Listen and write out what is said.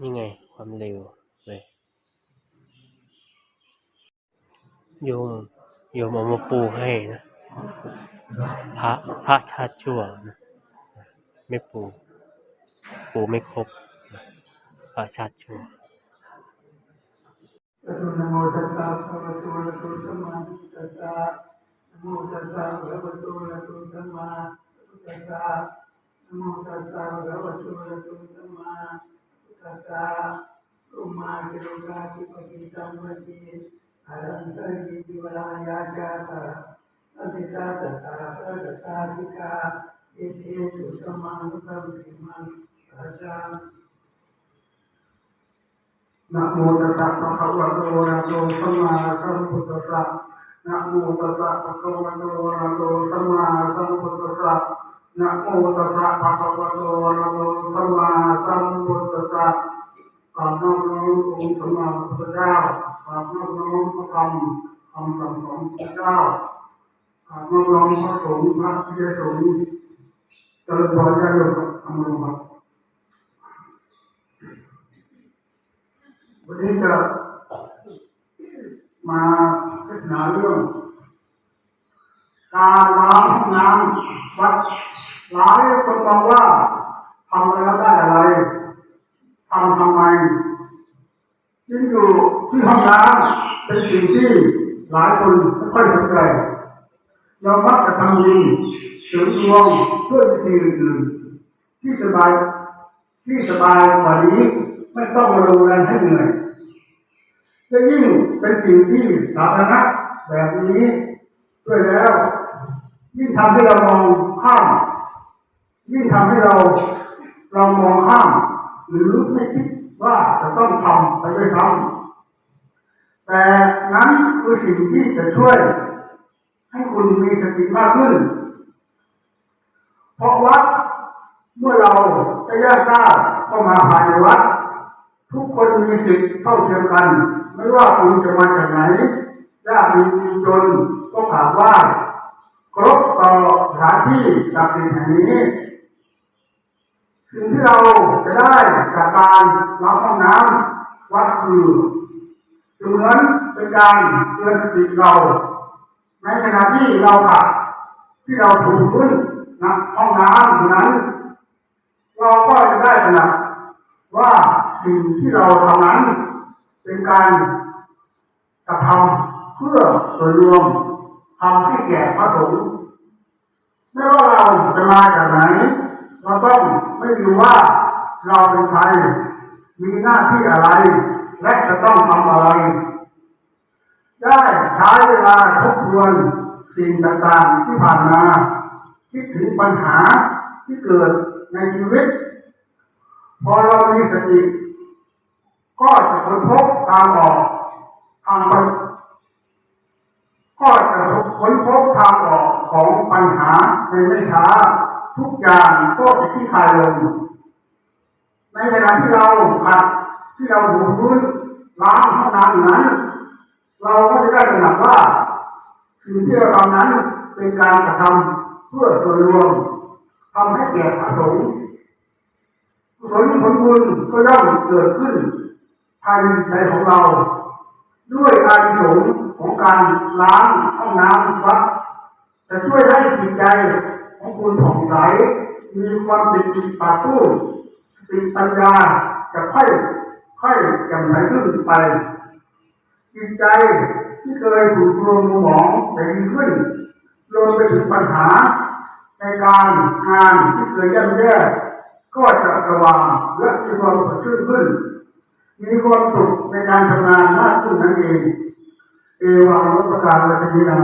นี่ไง ความเร็วเลยโยมโยมเอามาปูให้นะพระพระชาติชั่วนะไม่ปู ปูไม่ครบพระชาติชั่วโมตัสสะภะคะวะโตอะระหะโตสัมมาสัมพุทธัสสะนโมตัสสะภะคะวะโตอะระหะโตสัมมาสัมพุทธัสสะนะโมตัสสะภะคะวะโตอะระหะโตสัมมา สัมพุทธัสสะอุมาเทโรกาธิปติสัมปติอารั นะอติตาตตาพระตตาธิกาเอเทตุสัมมานุสัมปิมังราชานะโมตัสสะภะคะวะโตอะระหะโตสัมมาสัมพุทธัสสะนะโมตัสสะภะคะวะโตอะระหะโตสัมมาสัมพุทธัสสะนะโมตัสสะภะคะวะโตอะระหะโตสัมมาสัมพุทธัสสะกราบน้อมน้อมองค์สมมาสัมพุทธเจ้ากราบน้อมน้อมพระธรรมคำสั่งสอนพระเจ้ากราบน้อมน้อมพระสงฆ์พระพิเยสงฆ์เจริญพรญาติโยมครับอำนวยครับวันนี้จะมาเทศนาเรื่องการล้างน้ำวัด หลายคนบอกว่าทำแล้วได้อะไรทำทำไมจริงอยู่ที่ห้องน้ำเป็นสิ่งที่หลายคนไม่ค่อยสนใจเรามักจะทำดีเสริมดวงด้วยวิธีอื่นๆที่สบายที่สบายกว่านี้ไม่ต้องมาลงแรงให้เหนื่อยและยิ่งเป็นสิ่งที่สาธารณะแบบนี้ด้วยแล้ว ยิ่งทำให้เรามองข้าม ยิ่งทำให้เราเรามองข้ามหรือไม่คิดว่าจะต้องทำไปด้วยซ้ำแต่นั้นคือสิ่งที่จะช่วย ให้คุณมีสติมากขึ้น เพราะวัดเมื่อเราจะแยกก้าวเข้ามาภายในวัด ทุกคนมีสิทธิ์เท่าเทียมกัน ไม่ว่าคุณจะมาจากไหนยากมีจนก็กราบไหว้เครพต่อสถานที่ศักดิ์สิทธิ์แห่งนี้ ที่เราจะได้จากการล้างห้องน้ำวัดคือเสมือนเป็นการเตือนสติเรา ในขณะที่เราขับที่เราถูพื้นนะห้องน้ำอยู่นั้น เราก็จะได้ตระหนักว่าสิ่งที่เราทำนั้นเป็นการกระทำเพื่อส่วนรวมทำให้แก่พระสงฆ์ไม่ว่าเราจะมาจากไหน เราต้องไม่รู้ว่าเราเป็นใคร มีหน้าที่อะไร และจะต้องทำอะไร ได้ใช้เวลาทบทวนสิ่งต่างๆที่ผ่านมาคิดถึงปัญหาที่เกิดในชีวิต พอเรามีสติ ก็จะค้นพบทางออกทางไปก็จะค้นพบทางออกของปัญหาในไม่ช้า ทุกอย่างก็จะที่คลายลง ในขณะที่เราขัดที่เราถูพื้นล้างห้องน้ำอยู่นั้น เราก็จะได้ตระหนักว่าสิ่งที่เราทำนั้นเป็นการกระทำเพื่อส่วนรวมทำให้แก่พระสงฆ์กุศลผลบุญก็ย่อมเกิดขึ้นภายในใจของเรา ด้วยอานิสงส์ของการล้างห้องน้ำวัดจะช่วยให้จิตใจ ของคุณผ่องใส มีความเป็นจิตปาบปลื้สติปัญญาจะค่อยค่อยแจ่มใสขึ้นไป จิตใจที่เคยถูกรวมหมองจะดีขึ้นรวมไปถึงปัญหา ในการงานที่เคยย่ำแย่ก็จะสว่างและมีความสดชื่นขึ้น มีความสุขในการทำงานมากขึ้นนั่นเอง เอวังรัตการวัชนีนา